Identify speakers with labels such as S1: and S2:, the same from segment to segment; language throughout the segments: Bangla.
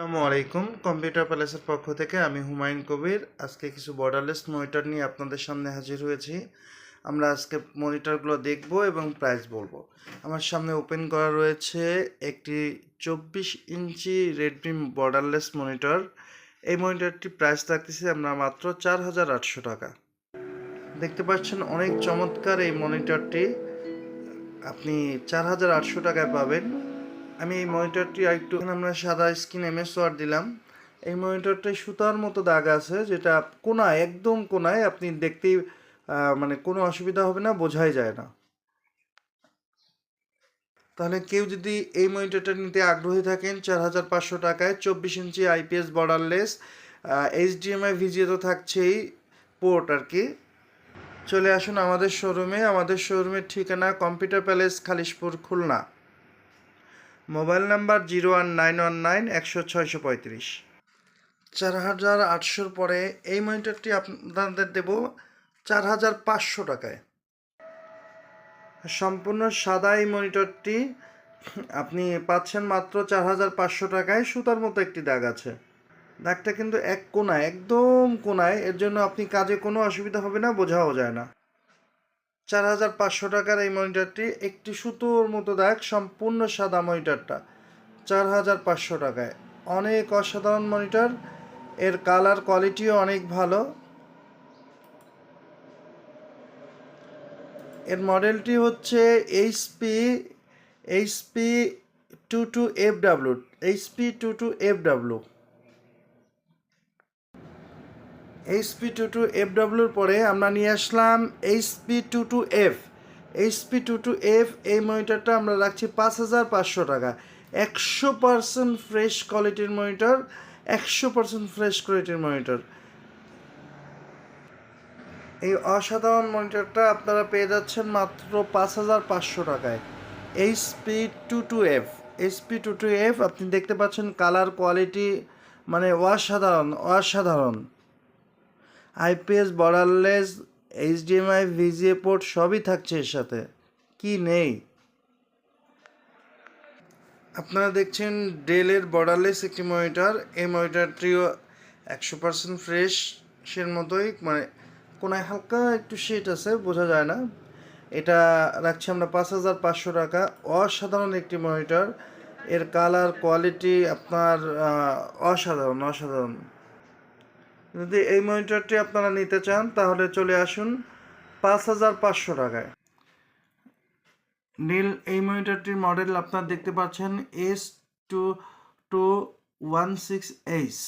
S1: আসসালামু আলাইকুম। কম্পিউটার প্যালেসের পক্ষ থেকে আমি হুমায়ুন কবির। আজকে কিছু বর্ডারলেস মনিটর নিয়ে আপনাদের সামনে হাজির হয়েছি। আমরা আজকে মনিটরগুলো দেখব এবং প্রাইস বলব। আমার সামনে ওপেন করা রয়েছে একটি চব্বিশ ইঞ্চি রেডমি বর্ডারলেস মনিটর এই মনিটরটি প্রাইস থাকতেছে আমরা মাত্র চার হাজার আটশো টাকা। দেখতে পাচ্ছেন অনেক চমৎকার এই মনিটরটি আপনি চার হাজার আটশো টাকায় পাবেন। আমি এই মনিটরটি একটু আমরা সাদা স্ক্রিন এমএস ওয়ার দিলাম। এই মনিটরটায় সুতার মতো দাগ আছে, যেটা কোনায়, একদম কোনায় আপনি দেখতেই মানে কোনো অসুবিধা হবে না, বোঝাই যায় না। তাহলে কেউ যদি এই মনিটরটা নিতে আগ্রহী থাকেন, চার হাজার পাঁচশো টাকায়, চব্বিশ inch IPS borderless HDMI VGA তো থাকছেই পোর্ট আর কি। চলে আসুন আমাদের শোরুমে আমাদের শোরুমের ঠিকানা computer palace Khalishpur, Khulna. Mobile number zero one nine one nine একশো ছয়শো পঁয়ত্রিশ। চার হাজার আটশোর পরে এই মনিটরটি আপনাদের দেব চার হাজার পাঁচশো টাকায়। সম্পূর্ণ সাদা এই মনিটরটি আপনি পাচ্ছেন মাত্র চার হাজার পাঁচশো টাকায়, সুতার মতো একটি দাগ আছে। দাগটা কিন্তু এক কোনায়, একদম কোনায়, এর জন্য আপনি কাজে কোনো অসুবিধা হবে না, বোঝাও যায় না। চার হাজার পাঁচশো টাকার এই মনিটরটি, একটি সুতোর মতো দেখ সম্পূর্ণ সাদা মনিটরটা। চার হাজার পাঁচশো টাকায়। অনেক অসাধারণ মনিটর। এর কালার কোয়ালিটিও অনেক ভালো। এর মডেলটি হচ্ছে HP HP two two F W HP two two F W HP two two F ডাব্লুর পরে আমরা নিয়ে আসলাম HP two two F HP two two F এই মনিটরটা আমরা রাখছি পাঁচ হাজার পাঁচশো টাকা। একশো পার্সেন্ট ফ্রেশ কোয়ালিটির মনিটর, একশো পার্সেন্ট ফ্রেশ কোয়ালিটির মনিটর। এই অসাধারণ মনিটরটা আপনারা পেয়ে যাচ্ছেন মাত্র পাঁচ হাজার পাঁচশো টাকায়। HP two two F HP two two F আপনি দেখতে পাচ্ছেন কালার কোয়ালিটি মানে অসাধারণ অসাধারণ। IPS, borderless, HDMI, VGA port সবই থাকছে এর সাথে। কি নেই? আপনারা দেখছেন ডেলের বর্ডারলেস একটি মনিটর। এই মনিটরটিও একশো পার্সেন্ট ফ্রেশ সের মতোই মানে কোনায় হালকা একটু শেড আছে, বোঝা যায় না। এটা রাখছি আমরা পাঁচ হাজার পাঁচশো টাকা। অসাধারণ একটি মনিটর। এর কালার কোয়ালিটি আপনার অসাধারণ অসাধারণ। যদি এই মনিটরটি আপনারা নিতে চান, তাহলে চলে আসুন পাঁচ হাজার পাঁচশো টাকায়। নীল, এই মনিটরটির মডেল আপনারা দেখতে পাচ্ছেন, S two two one six H.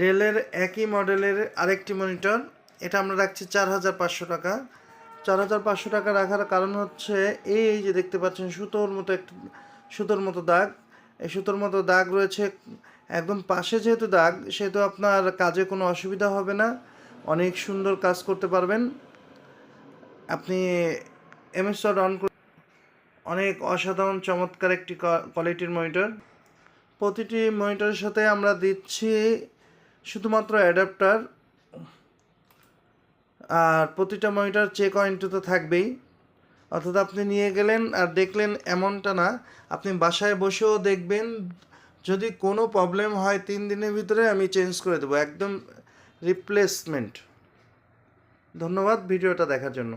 S1: ডেলের একই মডেলের আরেকটি মনিটর, এটা আমরা রাখছি চার হাজার পাঁচশো টাকা। চার হাজার পাঁচশো টাকা রাখার কারণ হচ্ছে, এই যে দেখতে পাচ্ছেন, সুতোর মতো একটু, সুতোর মতো দাগ। এই সুতোর মতো দাগ রয়েছে একদম পাশে যেহেতু দাগ, সেহেতু আপনার কাজে কোনো অসুবিধা হবে না। অনেক সুন্দর কাজ করতে পারবেন। আপনি এমএস অন করে অনেক অসাধারণ, চমৎকার একটি কোয়ালিটির মনিটর প্রতিটি মনিটরের সাথে আমরা দিচ্ছি শুধুমাত্র অ্যাডাপ্টার আর প্রতিটা মনিটর চেক ওয়ারেন্টি তো থাকবেই। অর্থাৎ আপনি নিয়ে গেলেন আর দেখলেন এমনটা না। আপনি বাসায় বসেও দেখবেন যদি কোনো প্রবলেম হয় তিন দিনের ভিতরে আমি চেঞ্জ করে দেবো, একদম রিপ্লেসমেন্ট ধন্যবাদ ভিডিওটা দেখার জন্য।